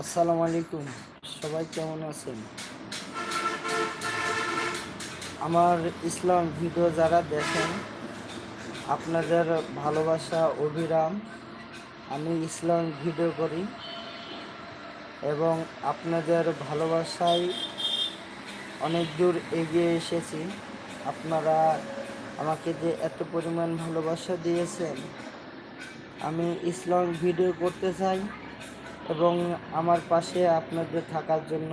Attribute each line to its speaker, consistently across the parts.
Speaker 1: আসসালামু আলাইকুম। সবাই কেমন আছেন? আমার ইসলাম ভিডিও যারা দেখেন, আপনাদের ভালোবাসা অভিরাম আমি ইসলাম ভিডিও করি এবং আপনাদের ভালোবাসায় অনেক দূর এগিয়ে এসেছি। আপনারা আমাকে যে এত পরিমাণ ভালোবাসা দিয়েছেন, আমি ইসলাম ভিডিও করতে চাই। এবং আমার পাশে আপনাদের থাকার জন্য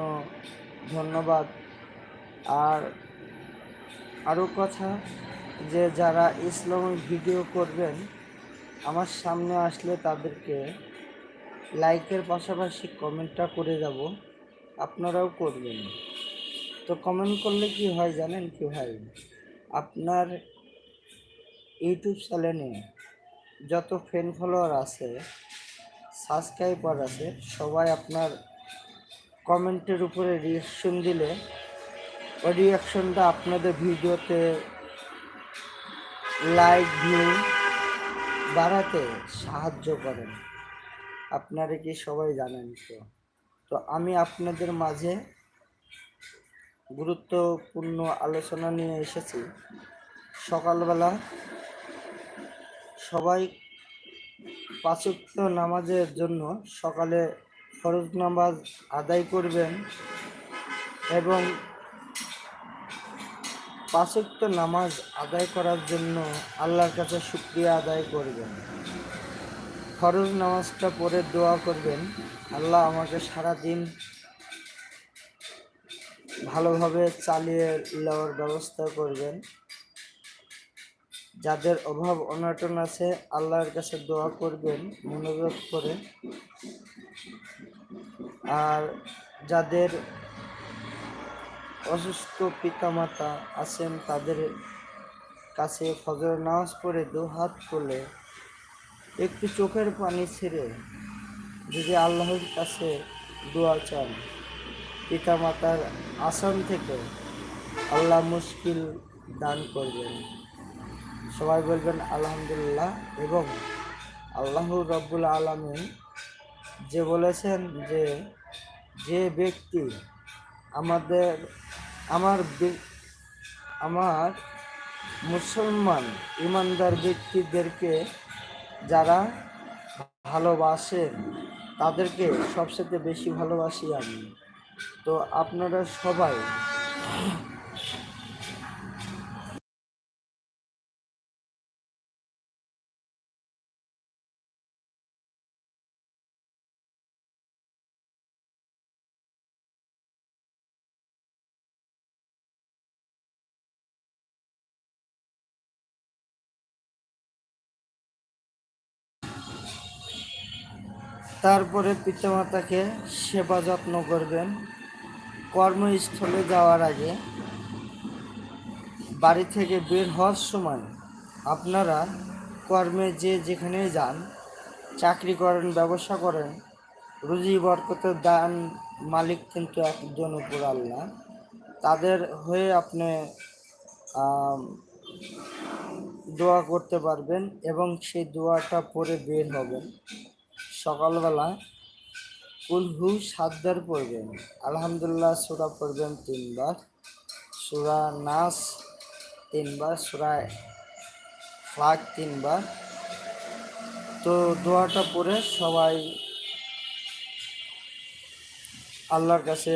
Speaker 1: ধন্যবাদ। আর আরও কথা যে যারা ইসলামিক ভিডিও করবেন, আমার সামনে আসলে তাদেরকে লাইকের পাশাপাশি কমেন্টটা করে যাব, আপনারাও করবেন। তো কমেন্ট করলে কি হয় জানেন কি ভাই? আপনার ইউটিউব চ্যানেলে যত ফ্রেন্ড ফলোয়ার আছে সাবস্ক্রাইবার আছে, সবাই আপনার কমেন্টের উপরে রিয়াকশন দিলে, ওই রিয়াকশনটা আপনাদের ভিডিওতে লাইক ভিউ বাড়াতে সাহায্য করেন আপনারা কি সবাই জানেন তো? তো আমি আপনাদের মাঝে গুরুত্বপূর্ণ আলোচনা নিয়ে এসেছি। সকালবেলা সবাই পাঁচক্ত নামাজের জন্য সকালে ফরজ নামাজ আদায় করবেন এবং পাঁচক্ত নামাজ আদায় করার জন্য আল্লাহর কাছে শুক্রিয়া আদায় করবেন। ফরজ নামাজটা পরে দোয়া করবেন। আল্লাহ আমাকে সারা দিন ভালোভাবে চালিয়ে নেওয়ার ব্যবস্থা করবেন। যাদের অভাব অনটন আছে, আল্লাহর কাছে দোয়া করবেন, মনোযোগ করে। আর যাদের অসুস্থ পিতামাতা আছেন, তাদের কাছে ফজর নামাজ পড়ে দু হাত তুলে একটু চোখের পানি ছেড়ে যদি আল্লাহর কাছে দোয়া চান, পিতামাতার আসন থেকে আল্লাহ মুশকিল দান করবেন। সবাই বলবেন আলহামদুলিল্লাহ। এবং আল্লাহ রব্বুল আলমিন যে বলেছেন যে যে ব্যক্তি আমাদের, আমার আমার মুসলমান ইমানদার ব্যক্তিদেরকে যারা ভালোবাসেন তাদেরকে সবচেয়ে বেশি ভালোবাসি আমি। তো আপনারা সবাই তারপরে পিতামাতাকে সেবা যত্ন করবেন। কর্মস্থলে যাওয়ার আগে বাড়ি থেকে বের হওয়ার সময় আপনারা কর্মে যে যেখানে যান, চাকরি করেন, ব্যবসা করেন, রুজি বরকতের দান, মালিক কিন্তু একজন উপর আল্লাহ। তাদের হয়ে আপনি দোয়া করতে পারবেন এবং সেই দোয়াটা পরে বের হবেন। সকালবেলা কুলহু সাতবার পড়বেন। আলহামদুলিল্লাহ সুরা পড়বেন তিনবার। সুরা নাস তিনবার, সুরা ফ্লাক তিনবার। তো দোয়াটা পড়ে সবাই আল্লাহর কাছে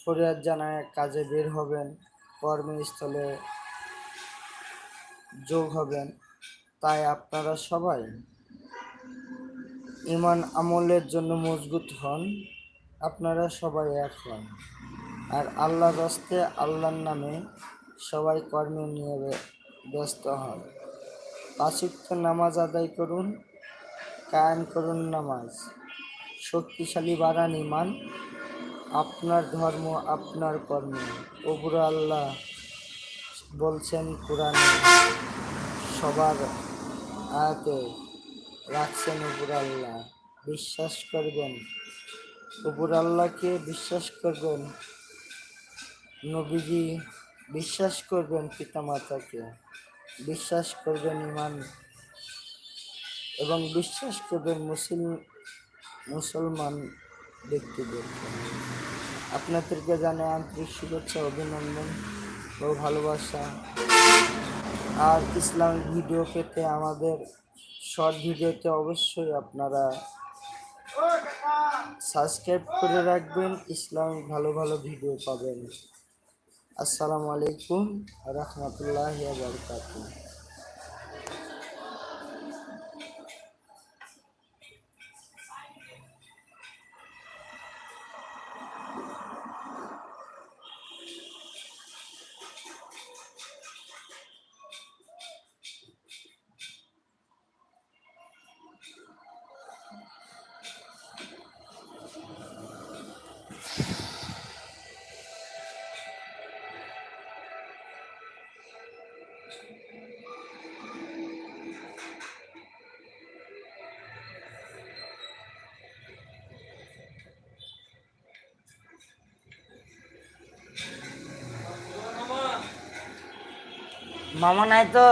Speaker 1: ফরিয়াদ জানায়, কাজে বের হবেন, কর্মস্থলে যোগ হবেন। তাই আপনারা সবাই ইমান আমলের জন্য মজবুত হন, আপনারা সবাই এক হন। আর আল্লাহ রস্তে আল্লাহর নামে সবাই কর্মে নিয়ে ব্যস্ত হন। পাঁচুক্ত নামাজ আদায় করুন, কায়েম করুন নামাজ। শক্তিশালী বাড়ান ইমান, আপনার ধর্ম, আপনার কর্ম। ওপর আল্লাহ বলছেন কোরআনে, সবার আয়াতে রাখছেন উপর আল্লাহ বিশ্বাস করবেন। উপর আল্লাহকে বিশ্বাস করবেন। নবীজি বিশ্বাস করবেন পিতামাতাকে। বিশ্বাস করবেন ইমান। এবং বিশ্বাস করবেন মুসলিম মুসলমান ব্যক্তিদেরকে আপনাদেরকে জানাই আন্তরিক শুভেচ্ছা, অভিনন্দন ও ভালোবাসা। আর ইসলামিক ভিডিও পেতে আমাদের শর্ট ভিডিওতে অবশ্যই আপনারা সাবস্ক্রাইব করে রাখবেন। ইসলামিক ভালো ভালো ভিডিও পাবেন। আসসালামু আলাইকুম, রহমতুল্লাহ বারকাতুহ। মামা নাই তো